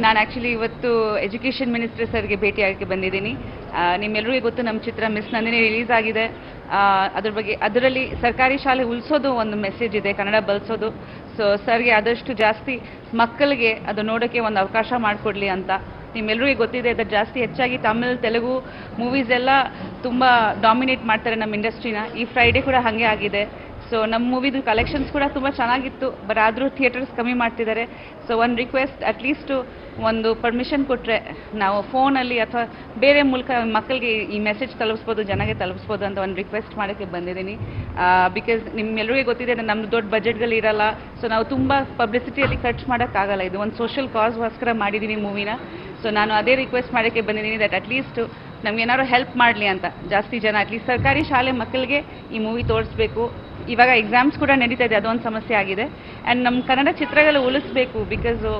ನಾನು ಆ್ಯಕ್ಚುಲಿ ಇವತ್ತು education minister ಸರ್ಗೆ ಭೇಟಿಯಾಗಕ್ಕೆ ಬಂದಿದ್ದೀನಿ. ನಿಮ್ಮೆಲ್ಲರಿಗೂ ಗೊತ್ತು ನಮ್ಮ ಚಿತ್ರ ಮಿಸ್ ನಂದಿನಿ ರಿಲೀಸ್ ಆಗಿದೆ. ಅದ್ರ ಬಗ್ಗೆ, ಅದರಲ್ಲಿ ಸರ್ಕಾರಿ ಶಾಲೆ ಉಳಿಸೋದು ಒಂದು ಮೆಸೇಜ್ ಇದೆ, ಕನ್ನಡ ಬಳಸೋದು. ಸೊ ಸರ್ಗೆ ಆದಷ್ಟು ಜಾಸ್ತಿ ಮಕ್ಕಳಿಗೆ ಅದು ನೋಡೋಕ್ಕೆ ಒಂದು ಅವಕಾಶ ಮಾಡಿಕೊಡ್ಲಿ ಅಂತ. ನಿಮ್ಮೆಲ್ಲರಿಗೂ ಗೊತ್ತಿದೆ, ಅದು ಜಾಸ್ತಿ ಹೆಚ್ಚಾಗಿ ತಮಿಳ್, ತೆಲುಗು ಮೂವೀಸ್ ಎಲ್ಲ ತುಂಬ ಡಾಮಿನೇಟ್ ಮಾಡ್ತಾರೆ ನಮ್ಮ ಇಂಡಸ್ಟ್ರಿನ ಈ ಫ್ರೈಡೇ ಕೂಡ ಹಾಗೆ ಆಗಿದೆ. ಸೊ ನಮ್ಮ ಮೂವಿದು ಕಲೆಕ್ಷನ್ಸ್ ಕೂಡ ತುಂಬ ಚೆನ್ನಾಗಿತ್ತು ಬಟ್ ಆದರೂ ಥಿಯೇಟರ್ಸ್ ಕಮ್ಮಿ ಮಾಡ್ತಿದ್ದಾರೆ. ಸೊ ಒಂದು ರಿಕ್ವೆಸ್ಟ್ ಅಟ್ಲೀಸ್ಟು ಒಂದು ಪರ್ಮಿಷನ್ ಕೊಟ್ಟರೆ ನಾವು ಫೋನಲ್ಲಿ ಅಥವಾ ಬೇರೆ ಮೂಲಕ ಮಕ್ಕಳಿಗೆ ಈ ಮೆಸೇಜ್ ತಲುಪಿಸ್ಬೋದು, ಜನಗೆ ತಲುಪಿಸ್ಬೋದು ಅಂತ ಒಂದು ರಿಕ್ವೆಸ್ಟ್ ಮಾಡೋಕ್ಕೆ ಬಂದಿದ್ದೀನಿ. ಬಿಕಾಸ್ ನಿಮ್ಮೆಲ್ಲರಿಗೂ ಗೊತ್ತಿದೆ ನಮ್ಮದು ದೊಡ್ಡ ಬಜೆಟ್ಗಳು ಇರಲ್ಲ. ಸೊ ನಾವು ತುಂಬ ಪಬ್ಲಿಸಿಟಿಯಲ್ಲಿ ಖರ್ಚು ಮಾಡೋಕ್ಕಾಗಲ್ಲ. ಇದು ಒಂದು ಸೋಷಿಯಲ್ ಕಾಸ್ಗೋಸ್ಕರ ಮಾಡಿದ್ದೀನಿ ಮೂವಿನ ಸೊ ನಾನು ಅದೇ ರಿಕ್ವೆಸ್ಟ್ ಮಾಡೋಕ್ಕೆ ಬಂದಿದ್ದೀನಿ ದಟ್ ಅಟ್ಲೀಸ್ಟ್ ನಮ್ಗೇನಾದ್ರು ಹೆಲ್ಪ್ ಮಾಡಲಿ ಅಂತ. ಜಾಸ್ತಿ ಜನ ಆಗಲಿ, ಸರ್ಕಾರಿ ಶಾಲೆ ಮಕ್ಕಳಿಗೆ ಈ ಮೂವಿ ತೋರಿಸ್ಬೇಕು. ಇವಾಗ ಎಕ್ಸಾಮ್ಸ್ ಕೂಡ ನಡೀತಾ ಇದೆ, ಅದೊಂದು ಸಮಸ್ಯೆ ಆಗಿದೆ. ಆ್ಯಂಡ್ ನಮ್ಮ ಕನ್ನಡ ಚಿತ್ರಗಳು ಉಳಿಸ್ಬೇಕು ಬಿಕಾಸು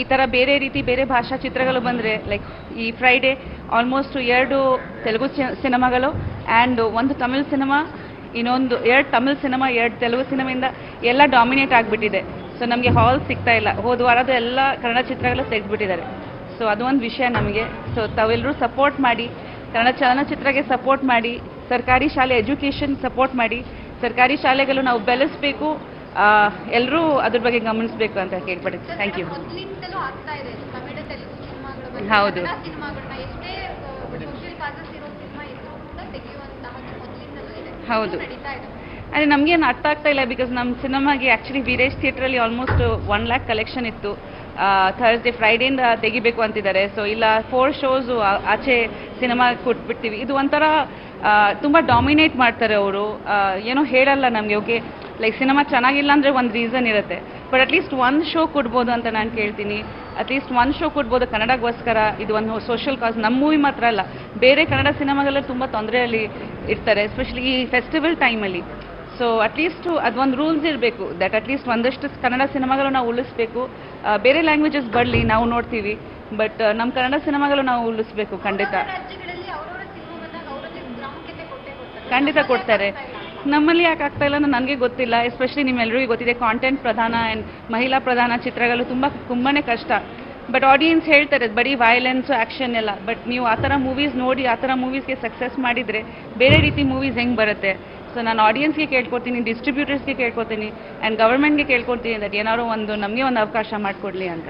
ಈ ಥರ ಬೇರೆ ರೀತಿ ಬೇರೆ ಭಾಷಾ ಚಿತ್ರಗಳು ಬಂದರೆ ಲೈಕ್ ಈ ಫ್ರೈಡೇ ಆಲ್ಮೋಸ್ಟ್ ಎರಡು ತೆಲುಗು ಸಿನಿಮಾಗಳು ಆ್ಯಂಡ್ ಒಂದು ತಮಿಳ್ ಸಿನಿಮಾ, ಇನ್ನೊಂದು, ಎರಡು ತಮಿಳ್ ಸಿನಿಮಾ, ಎರಡು ತೆಲುಗು ಸಿನಿಮಾಯಿಂದ ಎಲ್ಲ ಡಾಮಿನೇಟ್ ಆಗಿಬಿಟ್ಟಿದೆ. ಸೊ ನಮಗೆ ಹಾಲ್ ಸಿಗ್ತಾ ಇಲ್ಲ. ಹೋದ ವಾರದ ಎಲ್ಲ ಕನ್ನಡ ಚಿತ್ರಗಳು ತೆಗೆದ್ಬಿಟ್ಟಿದ್ದಾರೆ. ಸೊ ಅದು ಒಂದು ವಿಷಯ ನಮಗೆ. ಸೊ ತಾವೆಲ್ಲರೂ ಸಪೋರ್ಟ್ ಮಾಡಿ ಕನ್ನಡ ಚಲನಚಿತ್ರಕ್ಕೆ ಸಪೋರ್ಟ್ ಮಾಡಿ ಸರ್ಕಾರಿ ಶಾಲೆ ಎಜುಕೇಷನ್ ಸಪೋರ್ಟ್ ಮಾಡಿ ಸರ್ಕಾರಿ ಶಾಲೆಗಳು ನಾವು ಬೆಳೆಸಬೇಕು ಎಲ್ಲರೂ ಅದ್ರ ಬಗ್ಗೆ ಗಮನಿಸಬೇಕು ಅಂತ ಕೇಳ್ಪಡುತ್ತೆ ಥ್ಯಾಂಕ್ ಯು ಹೌದು. ಹೌದು. ಅದೇ ನಮಗೇನು ಅರ್ಥ ಆಗ್ತಾ ಇಲ್ಲ ಬಿಕಾಸ್ ನಮ್ಮ ಸಿನಿಮಾಗೆ ಆ್ಯಕ್ಚುಲಿ ವೀರೇಶ್ ಥಿಯೇಟ್ರಲ್ಲಿ ಆಲ್ಮೋಸ್ಟ್ ಒನ್ ಲ್ಯಾಕ್ ಕಲೆಕ್ಷನ್ ಇತ್ತು. ಥರ್ಸ್ಡೇ ಫ್ರೈಡೇಯಿಂದ ತೆಗಿಬೇಕು ಅಂತಿದ್ದಾರೆ. ಸೊ ಇಲ್ಲ ಫೋರ್ ಶೋಸು ಆಚೆ ಸಿನಿಮಾ ಕೊಟ್ಬಿಡ್ತೀವಿ. ಇದು ಒಂಥರ ತುಂಬ ಡಾಮಿನೇಟ್ ಮಾಡ್ತಾರೆ ಅವರು. ಏನೋ ಹೇಳಲ್ಲ ನಮಗೆ ಓಕೆ ಲೈಕ್ ಸಿನಿಮಾ ಚೆನ್ನಾಗಿಲ್ಲ ಅಂದರೆ ಒಂದು ರೀಸನ್ ಇರುತ್ತೆ. ಬಟ್ ಅಟ್ಲೀಸ್ಟ್ ಒಂದು ಶೋ ಕೊಡ್ಬೋದು ಅಂತ ನಾನು ಕೇಳ್ತೀನಿ. ಅಟ್ಲೀಸ್ಟ್ ಒಂದು ಶೋ ಕೊಡ್ಬೋದು ಕನ್ನಡಗೋಸ್ಕರ ಇದು ಒಂದು ಸೋಷಿಯಲ್ ಕಾಸ್ ನಮ್ಮ ಮೂವಿ ಮಾತ್ರ ಅಲ್ಲ. ಬೇರೆ ಕನ್ನಡ ಸಿನಿಮಾಗಳೆಲ್ಲ ತುಂಬ ತೊಂದರೆಯಲ್ಲಿ ಇರ್ತಾರೆ ಎಸ್ಪೆಷಲಿ ಈ ಫೆಸ್ಟಿವಲ್ ಟೈಮಲ್ಲಿ ಸೊ ಅಟ್ಲೀಸ್ಟು ಅದೊಂದು ರೂಲ್ಸ್ ಇರಬೇಕು. ದಟ್ ಅಟ್ಲೀಸ್ಟ್ ಒಂದಷ್ಟು ಕನ್ನಡ ಸಿನಿಮಾಗಳು ನಾವು ಉಳಿಸ್ಬೇಕು. ಬೇರೆ ಲ್ಯಾಂಗ್ವೇಜಸ್ ಬರಲಿ ನಾವು ನೋಡ್ತೀವಿ. ಬಟ್ ನಮ್ಮ ಕನ್ನಡ ಸಿನಿಮಾಗಳು ನಾವು ಉಳಿಸ್ಬೇಕು ಖಂಡಿತ. ಖಂಡಿತ ಕೊಡ್ತಾರೆ. ನಮ್ಮಲ್ಲಿ ಯಾಕೆ ಆಗ್ತಾ ಇಲ್ಲ ಅಂತ ನನಗೆ ಗೊತ್ತಿಲ್ಲ. ಎಸ್ಪೆಷಲಿ ನಿಮ್ಮೆಲ್ಲರಿಗೂ ಗೊತ್ತಿದೆ ಕಾಂಟೆಂಟ್ ಪ್ರಧಾನ ಆ್ಯಂಡ್ ಮಹಿಳಾ ಪ್ರಧಾನ ಚಿತ್ರಗಳು ತುಂಬ ತುಂಬಾ ಕಷ್ಟ. ಬಟ್ ಆಡಿಯನ್ಸ್ ಹೇಳ್ತಾರೆ ಬರೀ ವಯಲೆನ್ಸು ಆ್ಯಕ್ಷನ್ ಎಲ್ಲ. ಬಟ್ ನೀವು ಆ ಥರ ಮೂವೀಸ್ ನೋಡಿ ಆ ಥರ ಮೂವೀಸ್ಗೆ ಸಕ್ಸಸ್ ಮಾಡಿದರೆ ಬೇರೆ ರೀತಿ ಮೂವೀಸ್ ಹೆಂಗೆ ಬರುತ್ತೆ? ಸೊ ನಾನು ಆಡಿಯನ್ಸ್ಗೆ ಕೇಳ್ಕೊಡ್ತೀನಿ ಡಿಸ್ಟ್ರಿಬ್ಯೂಟರ್ಸ್ಗೆ ಕೇಳ್ಕೊತೀನಿ ಆ್ಯಂಡ್ ಗವರ್ಮೆಂಟ್ಗೆ ಕೇಳ್ಕೊಡ್ತೀನಿ ದಟ್ ಏನಾದ್ರು ಒಂದು ನಮಗೆ ಒಂದು ಅವಕಾಶ ಮಾಡಿಕೊಡ್ಲಿ ಅಂತ.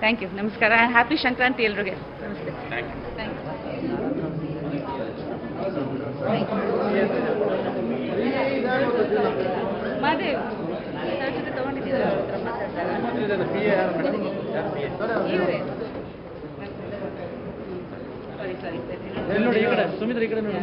ಥ್ಯಾಂಕ್ ಯು ನಮಸ್ಕಾರ. ಹ್ಯಾಪಿ ಸಂಕ್ರಾಂತಿ ಎಲ್ರಿಗೆ. ನಮಸ್ತೆ. ಮಾದೇವ್ ತಗೊಂಡಿದ್ದೀರಾ? ನೋಡಿ ಈ ಕಡೆ? ಸುಮಿತ್ರ ಈ ಕಡೆ ನೋಡಿ.